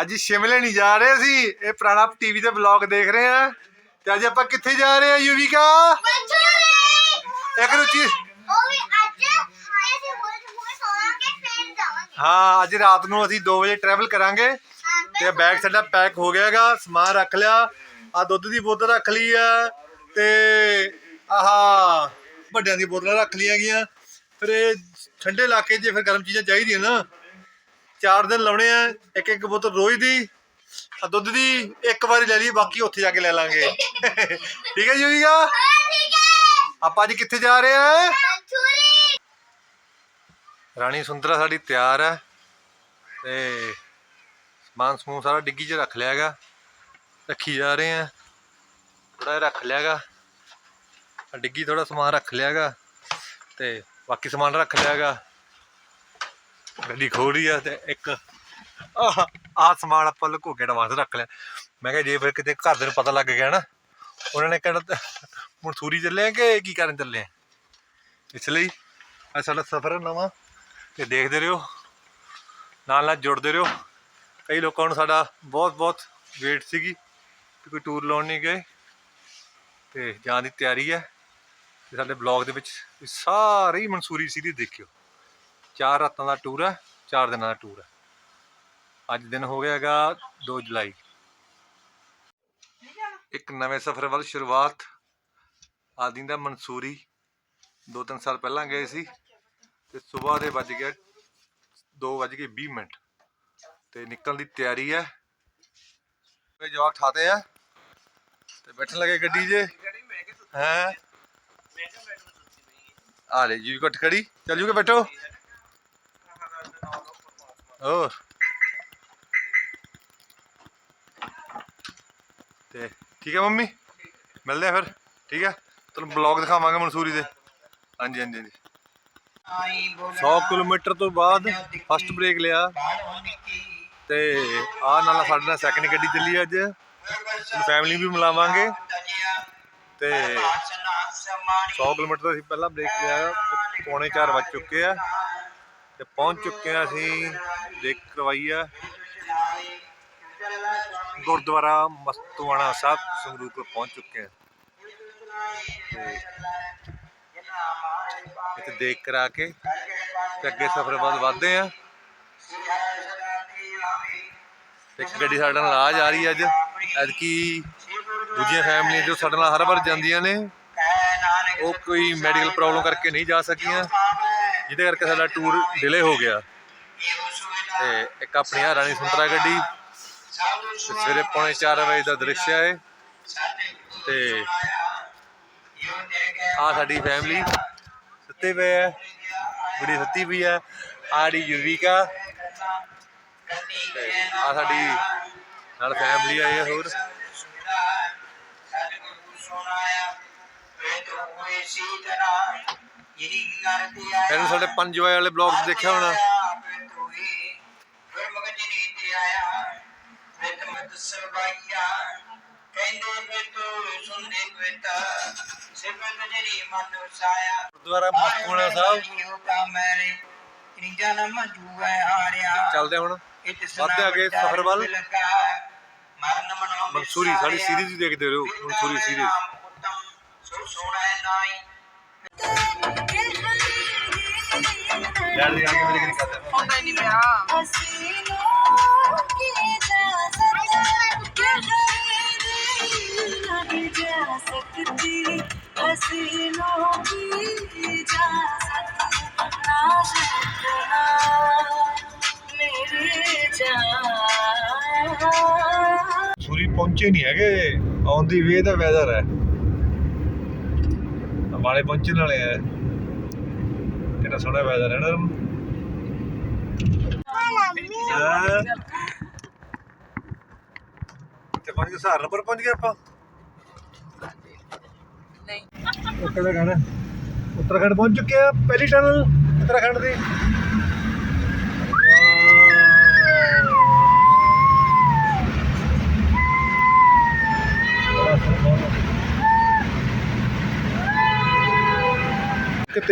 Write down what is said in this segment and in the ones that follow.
ਅੱਜ ਸ਼ਿਮਲੇ ਨਹੀਂ ਜਾ ਰਹੇ ਸੀ ਇਹ ਪੁਰਾਣਾ ਟੀਵੀ ਤੇ ਵਲੌਗ ਦੇਖ ਰਹੇ ਆ ਤੇ ਅੱਜ ਆਪਾਂ ਕਿੱਥੇ ਜਾ ਰਹੇ ਆ ਯੂਵਿਕਾ? ਇੱਕ ਰੁਚੀ ਹਾਂ, ਅੱਜ ਰਾਤ ਨੂੰ ਅਸੀਂ 2 ਵਜੇ ਟਰੈਵਲ ਕਰਾਂਗੇ। ਤੇ ਬੈਗ ਸਾਡਾ ਪੈਕ ਹੋ ਗਿਆ ਹੈਗਾ ਸਮਾਨ ਰੱਖ ਲਿਆ। ਆ ਦੁੱਧ ਦੀ ਬੋਤਲ ਰੱਖ ਲਈ ਆ ਤੇ ਆਹਾ, ਵੱਡਿਆਂ ਦੀ ਬੋਤਲਾਂ ਰੱਖ ਲਈਆਂ ਗਈਆਂ। ਫਿਰ ਇਹ ਠੰਡੇ ਇਲਾਕੇ 'ਚ ਫਿਰ ਗਰਮ ਚੀਜ਼ਾਂ ਚਾਹੀਦੀਆਂ ਨਾ, ਚਾਰ ਦਿਨ ਲਾਉਣੇ ਆ, ਇੱਕ ਇੱਕ ਬੋਤਲ ਰੋਜ਼ ਦੀ ਆ ਦੁੱਧ ਦੀ, ਇੱਕ ਵਾਰੀ ਲੈ ਲਈ, ਬਾਕੀ ਉੱਥੇ ਜਾ ਕੇ ਲੈ ਲਾਂਗੇ। ਠੀਕ ਹੈ ਜੀ ਹੋਈਗਾ ਆਪਾਂ ਅੱਜ ਕਿੱਥੇ ਜਾ ਰਹੇ ਆ? ਰਾਣੀ ਸੁੰਦਰਾ ਸਾਡੀ ਤਿਆਰ ਹੈ ਤੇ ਸਮਾਨ ਸਮੂਨ ਸਾਰਾ ਡਿੱਗੀ 'ਚ ਰੱਖ ਲਿਆ ਹੈਗਾ, ਰੱਖੀ ਜਾ ਰਹੇ ਆ। ਥੋੜਾ ਜਿਹਾ ਰੱਖ ਲਿਆ ਹੈਗਾ ਡਿੱਗੀ ਥੋੜਾ ਸਮਾਨ ਰੱਖ ਲਿਆ ਹੈਗਾ, ਤੇ ਬਾਕੀ ਸਮਾਨ ਰੱਖ ਲਿਆ ਹੈਗਾ। ਗੱਡੀ ਖੋਲੀ ਆ ਤੇ ਇੱਕ ਆਹ ਆਹ ਸਮਾਨ ਆਪਾਂ ਲੁਕੋ ਕੇ ਐਡਵਾਂਸ ਰੱਖ ਲਿਆ। ਮੈਂ ਕਿਹਾ ਜੇ ਫਿਰ ਕਿਤੇ ਘਰ ਦੇ ਨੂੰ ਪਤਾ ਲੱਗ ਗਿਆ ਨਾ, ਉਹਨਾਂ ਨੇ ਕਹਿਣਾ ਮਨਸੂਰੀ ਚੱਲੇ ਆ ਕਿ ਕੀ ਕਰਨ ਚੱਲੇ ਆ? ਇਸ ਲਈ ਅੱਜ ਸਾਡਾ ਸਫ਼ਰ ਨਵਾਂ, ਤੇ ਦੇਖਦੇ ਰਹੋ, ਨਾਲ ਨਾਲ ਜੁੜਦੇ ਰਹੋ। ਕਈ ਲੋਕਾਂ ਨੂੰ ਸਾਡਾ ਬਹੁਤ ਬਹੁਤ ਵੇਟ ਸੀਗੀ ਕਿ ਕੋਈ ਟੂਰ ਲਾਉਣ ਨਹੀਂ ਗਏ, ਤੇ ਜਾਣ ਦੀ ਤਿਆਰੀ ਹੈ ਤੇ ਸਾਡੇ ਬਲੌਗ ਦੇ ਵਿੱਚ ਇਹ ਸਾਰੀ ਮਨਸੂਰੀ ਸੀਰੀਜ਼ ਦੇਖਿਓ। ਚਾਰ ਰਾਤਾਂ ਦਾ ਟੂਰ ਹੈ, ਚਾਰ ਦਿਨਾਂ ਦਾ ਟੂਰ ਹੈ। ਅੱਜ ਦਿਨ ਹੋ ਗਿਆ ਹੈਗਾ 2 ਜੁਲਾਈ। ਇੱਕ ਨਵੇਂ ਸਫ਼ਰ ਵੱਲ ਸ਼ੁਰੂਆਤ। ਆਦੀ ਦਾ ਮਨਸੂਰੀ। ਦੋ ਤਿੰਨ ਸਾਲ ਪਹਿਲਾਂ ਗਏ ਸੀ ਤੇ ਸਵੇਰ ਦੇ ਵੱਜ ਗਿਆ 2 ਵੱਜ ਕੇ 20 ਮਿੰਟ। ਤੇ ਨਿਕਲਣ ਦੀ ਤਿਆਰੀ ਹੈ। ਤੇ ਜਵਾਕ ਠਾਤੇ ਆ। ਤੇ ਬੈਠਣ ਲੱਗੇ ਗੱਡੀ 'ਚ। ਹੈ? ਆ ਲੈ ਜੀ ਘਟ ਖੜੀ। ਚੱਲ ਜੂਗੇ ਬੈਠੋ। ਹੋਰ। ਤੇ ਠੀਕ ਹੈ ਮੰਮੀ? ਮਿਲਦੇ ਆ ਫਿਰ। ਠੀਕ ਹੈ? ਤੁਹਾਨੂੰ ਬਲੌਗ ਦਿਖਾਵਾਂਗੇ ਮਨਸੂਰੀ ਦੇ। ਹਾਂਜੀ ਹਾਂਜੀ ਹਾਂਜੀ। 100 ਕਿਲੋਮੀਟਰ ਤੋਂ ਬਾਅਦ ਫਸਟ ਬ੍ਰੇਕ ਲਿਆ। ਤੇ ਆ ਨਾਲ ਸਾਡੇ ਨਾਲ ਸੈਕਿੰਡ ਗੱਡੀ ਚੱਲੀ ਅੱਜ। ਫੈਮਿਲੀ ਵੀ ਮਿਲਾਵਾਂਗੇ। ਤੇ 100 ਕਿਲੋਮੀਟਰ ਤੋਂ ਅਸੀਂ ਪਹਿਲਾਂ ਬ੍ਰੇਕ ਲਿਆ ਪੌਣੇ 4 ਵੱਜ ਚੁੱਕੇ ਆ। ਤੇ ਪਹੁੰਚ ਚੁੱਕੇ ਆ ਅਸੀਂ ਦੇਖ ਕਰਵਾਈ ਆ। ਗੁਰਦੁਆਰਾ ਮਸਤੂਆਣਾ ਸਾਹਿਬ, ਸੰਗਰੂਰ ਕੋਲ ਪਹੁੰਚ ਚੁੱਕੇ ਆ। ਤੇ ਇੱਥੇ ਦੇਖ ਕਰਾ ਕੇ, ਤੇ ਅੱਗੇ ਸਫ਼ਰ ਵੱਲ ਵਧਦੇ ਆ। ਤੇ ਇੱਕ ਗੱਡੀ ਸਾਡੇ ਨਾਲ ਆ ਜਾ ਰਹੀ ਹੈ ਅੱਜ। ਐਤਕੀ ਦੂਜੀਆਂ ਫੈਮਲੀਆਂ ਜੋ ਸਾਡੇ ਨਾਲ ਹਰ ਵਾਰ ਜਾਂਦੀਆਂ ਨੇ, ਉਹ ਕੋਈ ਮੈਡੀਕਲ ਪ੍ਰੋਬਲਮ ਕਰਕੇ ਨਹੀਂ ਜਾ ਸਕੀਆਂ। ਜਿਹਦੇ ਕਰਕੇ ਸਾਡਾ ਟੂਰ ਡਿਲੇ ਹੋ ਗਿਆ। ਤੇ ਇੱਕ ਆਪਣੀ ਆ ਰਾਣੀ ਸੁੰਦਰਾ ਗੱਡੀ, ਤੇ ਸਵੇਰੇ ਪੌਣੇ 4 ਵਜੇ ਦਾ ਦ੍ਰਿਸ਼ ਹੈ ਇਹ। ਤੇ ਆ ਸਾਡੀ ਫੈਮਿਲੀ ਸੁੱਤੇ ਪਏ ਹੈ। ਬੜੀ ਸੁੱਤੀ ਪਈ ਹੈ। ਆੜੀ ਯੂਵਿਕਾ, ਤੇ ਆ ਸਾਡੀ ਨਾਲ ਫੈਮਿਲੀ ਆਈ ਹੈ ਹੋਰ। ਇਹਨੂੰ ਸਾਡੇ ਪੰਜ ਵਜੇ ਵਾਲੇ ਬਲੌਗ ਦੇਖਿਆ ਹੋਣਾ। ਗੁਰਦੁਆਰਾ ਮਸਤੂਆਣਾ ਸਾਹਿਬ ਚੱਲਦੇ ਹੁਣ ਵੱਧਦੇ ਅੱਗੇ ਸਫ਼ਰ ਵੱਲ ਮਨਸੂਰੀ ਸਾਡੀ ਸੀਰੀਜ਼ ਦੇਖਦੇ ਰਹੋ ਮਨਸੂਰੀ ਸੀਰੀਜ਼ ਯਾਰ ਦੀ ਆਗੇ ਮੇਰੇ ਕਿਹੜੀ ਕਰਦੇ ਹੁੰਦਾ ਹੀ ਨਹੀਂ ಮ್ಯಾಮ್ ಸೂರಿ ಸಾರಿ ಸೀರೀಸ್ ಇದೆ ಆಗಿದ್ದರು ಒಂದು ಸೂರಿ ಸೀರೀಸ್ हसीनों की इजाजत ना मेरे जान ਪਹੁੰਚੇ ਨਹੀਂ ਹੈਗੇ। On the way the weather ਹੈ। ਵਾਲੇ ਪਹੁੰਚਣ ਵਾਲੇ ਆ। ਕਿੰਨਾ ਸੋਹਣਾ ਵੈਦਰ ਹੈ ਨਾ। ਤੇ ਪਹੁੰਚ ਗਏ ਸਹਾਰਨਪੁਰ ਪਹੁੰਚ ਗਏ ਆਪਾਂ? ਨਹੀਂ। ਉੱਤਰਾਖੰਡ। ਉੱਤਰਾਖੰਡ ਪਹੁੰਚ ਚੁੱਕੇ ਆ ਪਹਿਲੀ ਟਨਲ ਉੱਤਰਾਖੰਡ ਦੀ।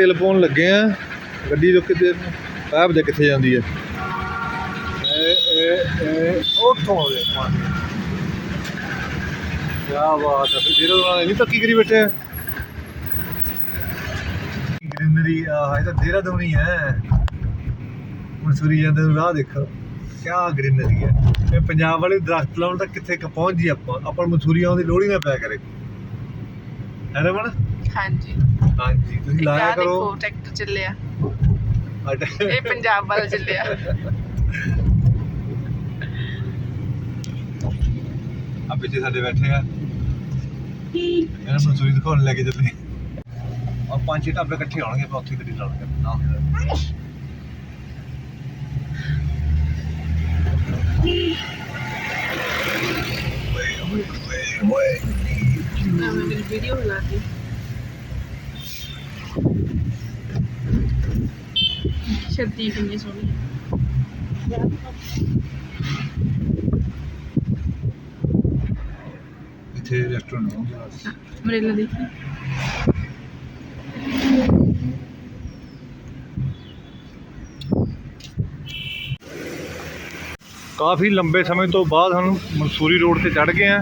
ਤੇਲ ਪਾਉਣ ਲੱਗੇ ਆ। ਗੱਡੀ ਰੁਕ ਕੇ ਦੇਰ ਦੇ ਕਿੱਥੇ ਜਾਂਦੀ ਹੈ ਉੱਥੋਂ ਆਵੇ ਪਾਣੀ ਬਾਤ ਹੈ ਫਿਰ ਉਹਨਾਂ ਨੇ ਤੱਕੀ ਕਰੀ ਬੈਠੇ ਗ੍ਰੀਨਰੀ ਆ ਇਹ ਤਾਂ ਦੇਹਰਾਦੂਨ ਹੀ ਹੈ ਮਨਸੂਰੀ ਜਾਂਦੇ ਨੂੰ ਰਾਹ ਦੇਖੋ। ਕਿਆ ਗ੍ਰੀਨਰੀ ਹੈ ਇਹ ਪੰਜਾਬ ਵਾਲੇ ਦਰਖਤ ਲਾਉਣ ਤੱਕ ਕਿੱਥੇ ਪਹੁੰਚ ਜੀ ਆਪਾਂ? ਆਪਾਂ ਮਨਸੂਰੀ ਆਉਣ ਦੀ ਲੋੜ ਹੀ ਨਾ ਪਿਆ ਕਰੇ। ਹੈ ਰਮਨ ਹਾਂਜੀ। ਹਾਂਜੀ ਤੁਸੀਂ ਲਾਇਆ ਕਰੋ। ਟਰੈਕਟਰ ਚੱਲਿਆ। ਇਹ ਪੰਜਾਬ ਵੱਲ ਚੱਲਿਆ। ਆ ਪਿੱਛੇ ਸਾਡੇ ਬੈਠੇ ਆ। ਇਹਨਾਂ ਨੂੰ ਮਨਸੂਰੀ ਦਿਖਾਉਣ ਲੈ ਕੇ ਚੱਲੇ। ਆ ਪੰਜ ਛੇ ਢਾਬੇ ਇਕੱਠੇ ਹੋਣਗੇ ਆਪਾਂ ਉੱਥੇ ਗੱਡੀ ਲਾਉਣਗੇ ਨਾਲ ਮੈਂ ਮੇਰੀ ਵੀਡੀਓ ਬਣਾਤੀ ਛੱਤੀ ਕਿੰਨੀ ਸੋਹਣੀ ਇੱਥੇ ਰੈਸਟੋਰੈਂਟ ਹੋਣਗੇ ਮਰੇਲਾ ਦੇਖੀ। ਕਾਫੀ ਲੰਬੇ ਸਮੇਂ ਤੋਂ ਬਾਅਦ ਹੁਣ ਮਨਸੂਰੀ ਰੋਡ ਤੇ ਚੜ ਗਏ ਆ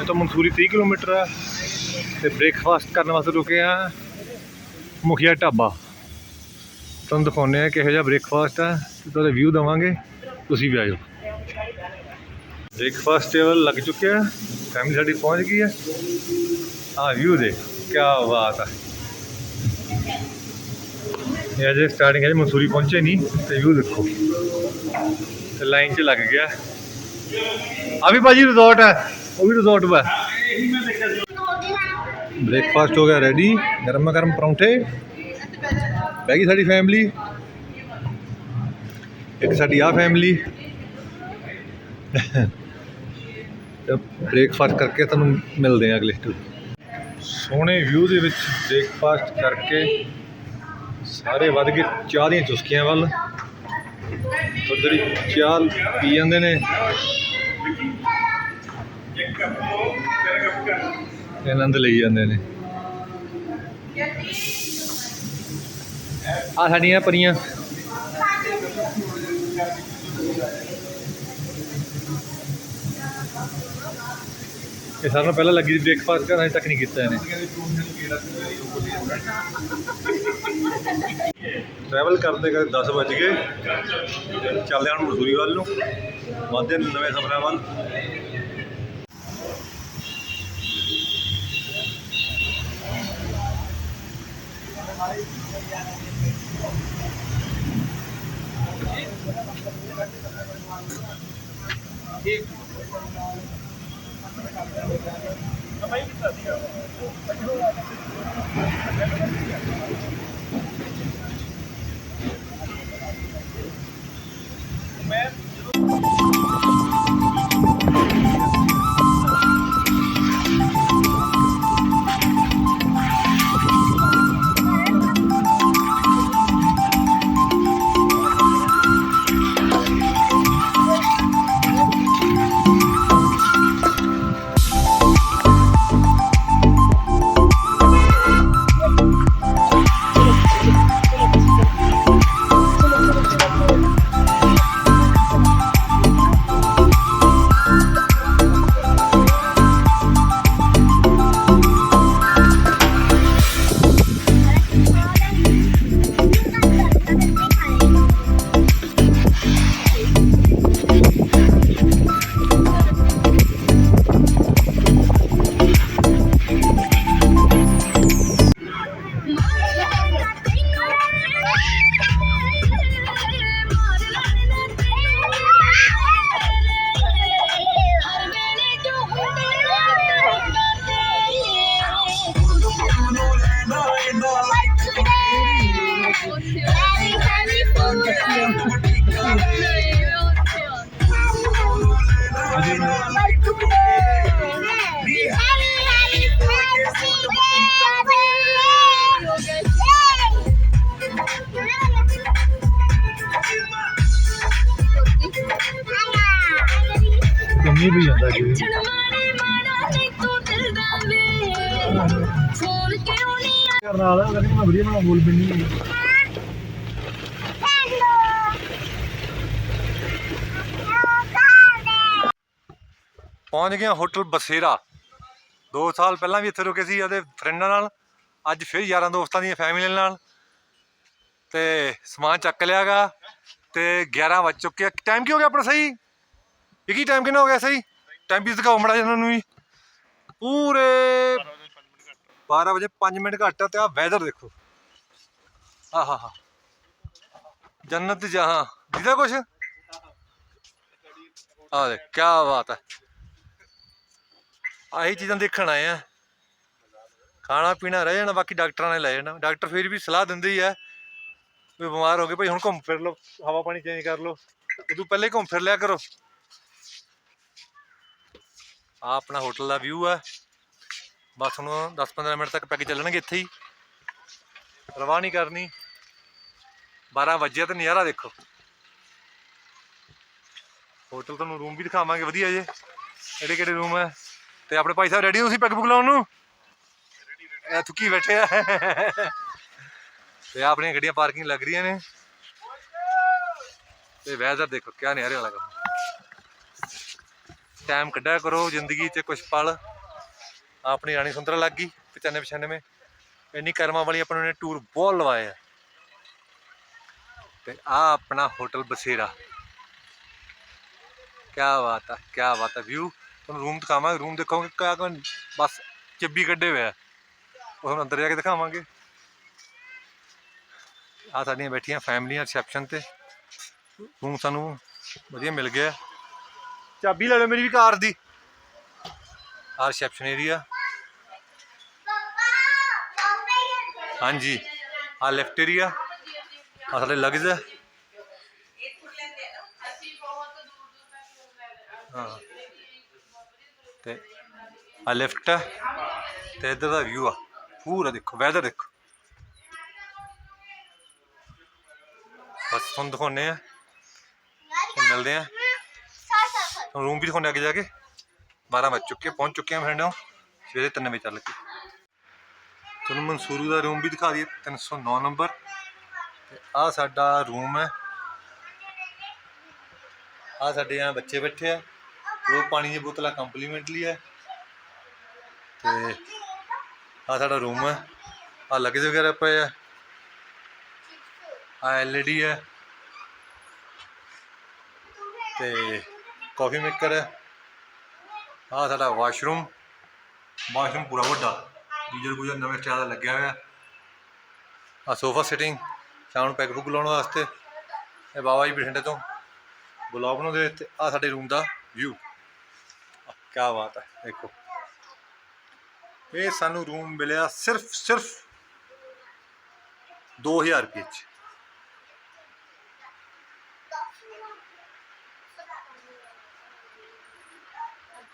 ਇਹ ਤੋਂ ਮਨਸੂਰੀ 30 ਕਿਲੋਮੀਟਰ ਆ। ਤੇ ਬ੍ਰੇਕਫਾਸਟ ਕਰਨ ਵਾਸਤੇ ਰੁਕੇ ਆ ਮੁਖੀਆ ਢਾਬਾ। ਤੁਹਾਨੂੰ ਦਿਖਾਉਂਦੇ ਆ ਕਿਹੋ ਜਿਹਾ ਬ੍ਰੇਕਫਾਸਟ ਆ ਤੁਹਾਡੇ ਵਿਊ ਦਵਾਂਗੇ ਤੁਸੀਂ ਵੀ ਆਇਓ ਬ੍ਰੇਕਫਾਸਟ ਟੇਬਲ ਲੱਗ ਚੁੱਕਿਆ ਫੈਮਿਲੀ ਸਾਡੀ ਪਹੁੰਚ ਗਈ ਹੈ ਆ ਵਿਊ ਦੇ ਕੀ ਬਾਤ ਆ। ਇਹ ਅਜੇ ਸਟਾਰਟਿੰਗ ਹੈ ਮਨਸੂਰੀ ਪਹੁੰਚੇ ਨਹੀਂ ਤੇ ਵਿਊ ਦੇਖੋ। ਤੇ ਲਾਈਨ 'ਚ ਲੱਗ ਗਿਆ। ਆ ਵੀ ਭਾਜੀ ਰਿਜ਼ੋਰਟ ਹੈ ਉਹ ਵੀ ਰਿਜ਼ੋਰਟ ਵਾ। ਬ੍ਰੇਕਫਾਸਟ ਹੋ ਗਿਆ ਰੈਡੀ ਗਰਮ ਗਰਮ ਪਰੌਂਠੇ। ਬਹਿ ਗਈ ਸਾਡੀ ਫੈਮਿਲੀ ਇੱਕ ਸਾਡੀ ਆ ਫੈਮਿਲੀ ਬ੍ਰੇਕਫਾਸਟ ਕਰਕੇ ਤੁਹਾਨੂੰ ਮਿਲਦੇ ਆ ਅਗਲੇ ਸਟੂ ਸੋਹਣੇ ਵਿਊ ਦੇ ਵਿੱਚ ਬ੍ਰੇਕਫਾਸਟ ਕਰਕੇ ਸਾਰੇ ਵੱਧ ਗਏ ਚਾਹ ਦੀਆਂ ਚੁਸਕੀਆਂ ਵੱਲ। ਥੋੜੀ ਥੋੜੀ ਚਾਹ ਪੀ ਜਾਂਦੇ ਨੇ। ਆਨੰਦ ਲਈ ਜਾਂਦੇ ਨੇ। ਆ ਸਾਡੀਆਂ ਪਰੀਆਂ। ਇਹ ਸਾਰਿਆਂ ਨੂੰ ਪਹਿਲਾਂ ਲੱਗੀ ਬ੍ਰੇਕਫਾਸਟ ਕਰਨ ਤੱਕ ਨਹੀਂ ਕੀਤਾ ਇਹਨੇ। ਟਰੈਵਲ ਕਰਦੇ ਕਰਦੇ 10 ਵੱਜ ਗਏ। ਚੱਲਦੇ ਹਾਂ ਮਸੂਰੀ ਵੱਲ ਨੂੰ। ਵਾਧੇ ਨਵੇਂ ਸਫ਼ਰਾਂ ਵੱਲ। ਕੰਮੀ ਨਾ ਵਧੀਆ ਨਾਲ ਬੋਲ ਬੰਨੀ ਪਹੁੰਚ ਗਏ ਹੋਟਲ ਬਸੇਰਾ। 2 ਸਾਲ ਪਹਿਲਾਂ ਵੀ ਇੱਥੇ ਰੁਕੇ ਸੀ ਉਹਦੇ ਫਰੈਂਡਾਂ ਨਾਲ। ਅੱਜ ਫਿਰ ਯਾਰਾਂ ਦੋਸਤਾਂ ਦੀਆਂ ਫੈਮਿਲੀ ਨਾਲ। ਤੇ ਸਮਾਨ ਚੱਕ ਲਿਆਗਾ ਤੇ 11 ਵਜ ਚੁੱਕੇ ਆ। ਟਾਈਮ ਕੀ ਹੋ ਗਿਆ ਆਪਣਾ ਸਹੀ? ਇਹ ਕੀ ਟਾਈਮ ਕਿੰਨਾ ਹੋ ਗਿਆ ਸਹੀ? ਟਾਈਮ ਵੀ ਦਿਖਾਓ ਮੜਾ ਜਨਾਂ ਨੂੰ ਵੀ। ਪੂਰੇ 12 ਵਜੇ 5 ਮਿੰਟ ਘੱਟ ਤੇ ਆ ਵੈਦਰ ਦੇਖੋ। ਆਹਾ ਹਾ ਜੰਨਤ ਜਹਾਂ ਦੀਦਾ ਕੁਛ? ਆ ਦੇ ਕੀ ਬਾਤ ਹੈ ਆਹੀ ਚੀਜ਼ਾਂ ਦੇਖਣ ਆਏ ਆ। ਖਾਣਾ ਪੀਣਾ ਰਹਿ ਜਾਣਾ, ਬਾਕੀ ਡਾਕਟਰਾਂ ਨੇ ਲੈ ਜਾਣਾ। ਡਾਕਟਰ ਫਿਰ ਵੀ ਸਲਾਹ ਦਿੰਦੇ ਹੀ ਆ ਵੀ ਬਿਮਾਰ ਹੋ ਗਏ, ਭਾਈ ਹੁਣ ਘੁੰਮ ਫਿਰ ਲਓ, ਹਵਾ ਪਾਣੀ ਚੇਂਜ ਕਰ ਲਓ। ਉਦੋਂ ਪਹਿਲੇ ਘੁੰਮ ਫਿਰ ਲਿਆ ਕਰੋ। ਆ ਆਪਣਾ ਹੋਟਲ ਦਾ ਵਿਊ ਆ। ਬਸ ਹੁਣ 10-15 ਮਿੰਟ ਤੱਕ ਪੈਕ ਚੱਲਣਗੇ ਇੱਥੇ ਹੀ। ਰਵਾਹ ਨਹੀਂ ਕਰਨੀ। 12 ਵਜੇ ਤੇ ਨਜ਼ਾਰਾ ਦੇਖੋ। ਹੋਟਲ ਤੁਹਾਨੂੰ ਰੂਮ ਵੀ ਦਿਖਾਵਾਂਗੇ, ਵਧੀਆ ਜੇ। ਕਿਹੜੇ ਕਿਹੜੇ ਰੂਮ ਹੈ ਤੇ ਆਪਣੇ ਭਾਈ ਸਾਹਿਬ ਰੈਡੀ ਹੋ ਤੁਸੀਂ ਪੈਗ ਪੁਗ ਲਾਉਣ ਨੂੰ? ਇਹ ਥੁੱਕੀ ਬੈਠੇ ਆ? ਤੇ ਆਪਣੀਆਂ ਗੱਡੀਆਂ ਪਾਰਕਿੰਗ ਲੱਗ ਰਹੀਆਂ ਨੇ। ਤੇ ਵੈਦਰ ਦੇਖੋ ਕਿਆ ਨਿਆਰੇ ਵਾਲਾ ਕੰਮ। ਟਾਈਮ ਕੱਢਿਆ ਕਰੋ, ਜ਼ਿੰਦਗੀ 'ਚ ਕੁਝ ਪਲ। ਆਪਣੀ ਰਾਣੀ ਸੁੰਦਰਾ ਲੱਗ ਗਈ 95 96 ਇੰਨੀ ਕਰਮਾਂ ਵਾਲੀ ਆਪਾਂ ਨੂੰ ਟੂਰ ਬਹੁਤ ਲਵਾਏ ਆ। ਤੇ ਆ ਆਪਣਾ ਹੋਟਲ ਬਸੇਰਾ। ਕਿਆ ਬਾਤ ਆ, ਕਿਆ ਬਾਤ ਆ ਵਿਊ ਤੁਹਾਨੂੰ ਰੂਮ ਦਿਖਾਵਾਂਗੇ ਰੂਮ ਦੇਖੋਗੇ, ਕਿਆ ਬਸ ਚੱਬੀ ਕੱਢੇ ਹੋਏ ਆ। ਉਹ ਹੁਣ ਅੰਦਰ ਜਾ ਕੇ ਦਿਖਾਵਾਂਗੇ। ਆ ਸਾਡੀਆਂ ਬੈਠੀਆਂ ਫੈਮਲੀਆਂ ਰਿਸੈਪਸ਼ਨ ਤੇ। ਰੂਮ ਸਾਨੂੰ ਵਧੀਆ ਮਿਲ ਗਿਆ। ਚਾਬੀ ਲੈ ਲਓ ਮੇਰੀ ਵੀ ਕਾਰ ਦੀ। ਆ ਰਿਸੈਪਸ਼ਨ ਏਰੀਆ ਹਾਂਜੀ। ਆ ਲੈਫਟ ਏਰੀਆ ਆ ਸਾਡੇ ਲਗਜ਼ ਹੈ ਹਾਂ। ਤੇ ਆ ਲੈਫਟ ਹੈ ਤੇ ਇੱਧਰ ਦਾ ਵਿਊ ਆ। ਪੂਰਾ ਦੇਖੋ ਵੈਦਰ ਦੇਖੋ। ਬਸ ਤੁਹਾਨੂੰ ਦਿਖਾਉਂਦੇ ਆ। ਮਿਲਦੇ ਆ। ਰੂਮ ਵੀ ਦਿਖਾਉਂਦੇ ਅੱਗੇ ਜਾ ਕੇ। 12 ਵਜ ਚੁੱਕੇ ਪਹੁੰਚ ਚੁੱਕੇ ਆ ਫਰੈਂਡੋ ਸਵੇਰੇ 3 ਵਜੇ ਚੱਲ ਕੇ। ਤੁਹਾਨੂੰ ਮਨਸੂਰੂ ਦਾ ਰੂਮ ਵੀ ਦਿਖਾ ਦਈਏ 309 ਨੰਬਰ। ਤੇ ਆ ਸਾਡਾ ਰੂਮ ਹੈ। ਆ ਸਾਡੇ ਆ ਬੱਚੇ ਬੈਠੇ ਆ। ਦੋ ਪਾਣੀ ਦੀਆਂ ਬੋਤਲਾਂ ਕੰਪਲੀਮੈਂਟਲੀ ਹੈ। ਤੇ ਆ ਸਾਡਾ ਰੂਮ ਹੈ। ਆ ਲਗੇਜ ਵਗੈਰਾ ਪਏ ਆ। ਆ ਐਲਈਡੀ ਹੈ। ਤੇ ਕਾਫੀ ਮੇਕਰ ਹੈ। ਆ ਸਾਡਾ ਵਾਸ਼ਰੂਮ ਵਾਸ਼ਰੂਮ ਪੂਰਾ ਵੱਡਾ। ਗੀਜ਼ਰ ਗੁਜਰ ਨਵੇਂ ਸਟਾਈਲ ਦਾ ਲੱਗਿਆ ਹੋਇਆ। ਆ ਸੋਫਾ ਸਿਟਿੰਗ ਸ਼ਾਮ ਪੈਕ ਪੈਗ ਲਾਉਣ ਵਾਸਤੇ। ਇਹ ਬਾਬਾ ਜੀ ਬਠਿੰਡੇ ਤੋਂ। ਬਲੌਗ ਬਣਾਉਂਦੇ ਤੇ ਆ ਸਾਡੇ ਰੂਮ ਦਾ ਵਿਊ ਕੀ ਬਾਤ ਹੈ, ਦੇਖੋ। ਇਹ ਸਾਨੂੰ ਰੂਮ ਮਿਲਿਆ ਸਿਰਫ ਸਿਰਫ 2000 ਰੁਪਏ ਚ।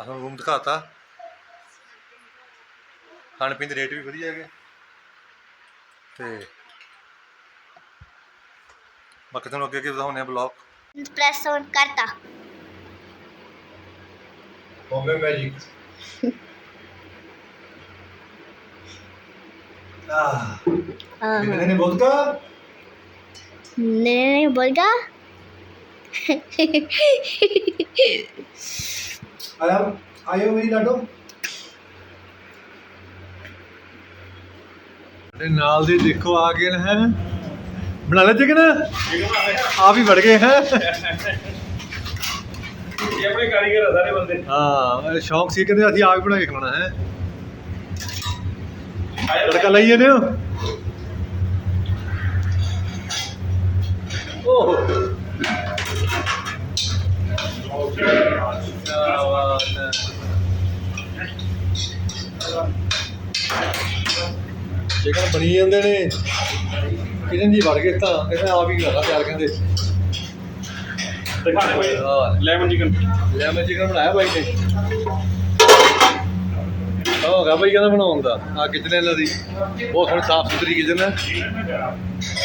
ਆਹ ਰੂਮ ਦਿਖਾਤਾ। ਖਾਣ ਪੀਣ ਦੇ ਰੇਟ ਵੀ ਵਧੀਆ ਹੈਗੇ ਤੇ ਬਾਕੀ ਤੁਹਾਨੂੰ ਅੱਗੇ ਅੱਗੇ ਦਿਖਾਉਂਦੇ ਆ ਬਲੌਗ प्रेस ऑन करता बॉम्बे मैजिक कितने ने बहुत का नहीं बोल गा आया आयो मेरी लाडो ਦੇ ਨਾਲ ਦੇ ਦੇਖੋ ਆ ਗਏ ਨੇ ਹੈ? ਬਣਾ ਲੈ ਚਿਕਨ? ਆ ਵੀ ਵੜ ਗਏ ਹੈ? ਇਹ ਆਪਣੇ ਕਾਰੀਗਰ ਆ ਸਾਰੇ ਬੰਦੇ। ਹਾਂ ਇਹ ਸ਼ੌਂਕ ਸੀ ਕਹਿੰਦੇ ਅਸੀਂ ਆਪ ਹੀ ਬਣਾ ਕੇ ਖਾਣਾ ਹੈ? ਤੜਕਾ ਲਾਈ ਜਾਂਦੇ ਹੋ ਓਹ। ਚਿਕਨ ਬਣੀ ਜਾਂਦੇ ਨੇ ਕਿਚਨ ਜੀ ਵੜ ਗਏ ਤਾਂ ਇਹਨੇ ਆਪ ਹੀ ਕਰਨਾ ਤਿਆਰ ਕਹਿੰਦੇ। ਦਿਖਾਣੇ ਬਾਈ। ਹਾਂ। ਲੈਮਨ ਚਿਕਨ ਲੈਮਨ ਚਿਕਨ ਬਣਾਇਆ ਬਾਈ ਨੇ। ਹੋਗਾ ਬਾਈ ਕਹਿੰਦਾ ਬਣਾਉਣ ਦਾ। ਆ ਕਿਚਨ ਇਹਨਾਂ ਦੀ? ਬਹੁਤ ਹੁਣ ਸਾਫ਼ ਸੁਥਰੀ ਕਿਚਨ ਹੈ ਕੀ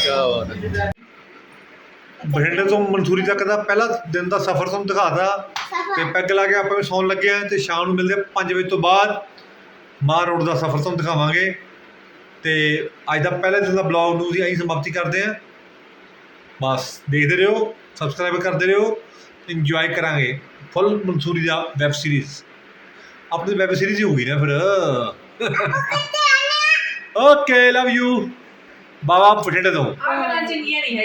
ਬਾਤ ਹੈ। ਬਠਿੰਡੇ ਤੋਂ ਮਨਸੂਰੀ ਤੱਕ ਦਾ ਪਹਿਲਾ ਦਿਨ ਦਾ ਸਫ਼ਰ ਤੁਹਾਨੂੰ ਦਿਖਾਦਾ ਤੇ। ਪੈਗ ਲਾ ਕੇ ਆਪਾਂ ਵੀ ਸੌਣ ਲੱਗੇ ਆ ਤੇ ਸ਼ਾਮ ਨੂੰ ਮਿਲਦੇ 5 ਵਜੇ ਤੋਂ ਬਾਅਦ। ਮਾਰ ਰੋਡ ਦਾ ਸਫ਼ਰ ਤੁਹਾਨੂੰ ਦਿਖਾਵਾਂਗੇ। ਤੇ ਅੱਜ ਦਾ ਪਹਿਲੇ ਦਿਨ ਦਾ ਬਲੌਗ ਨੂੰ ਅਸੀਂ ਸਮਾਪਤੀ ਕਰਦੇ ਆ ਬਸ ਦੇਖਦੇ ਰਹੋ ਸਬਸਕ੍ਰਾਈਬ ਕਰਦੇ ਰਹੋ ਇੰਜੋਏ ਕਰਾਂਗੇ। ਫੁੱਲ ਮਨਸੂਰੀ ਦਾ ਵੈਬ ਸੀਰੀਜ਼ ਆਪਣੀ ਵੈਬ ਸੀਰੀਜ਼ ਹੀ ਹੋਊਗੀ ਨਾ ਫਿਰ। ਓਕੇ ਲਵ ਯੂ ਬਾਬਾ ਬਠਿੰਡੇ ਤੋਂ। ਹੈ।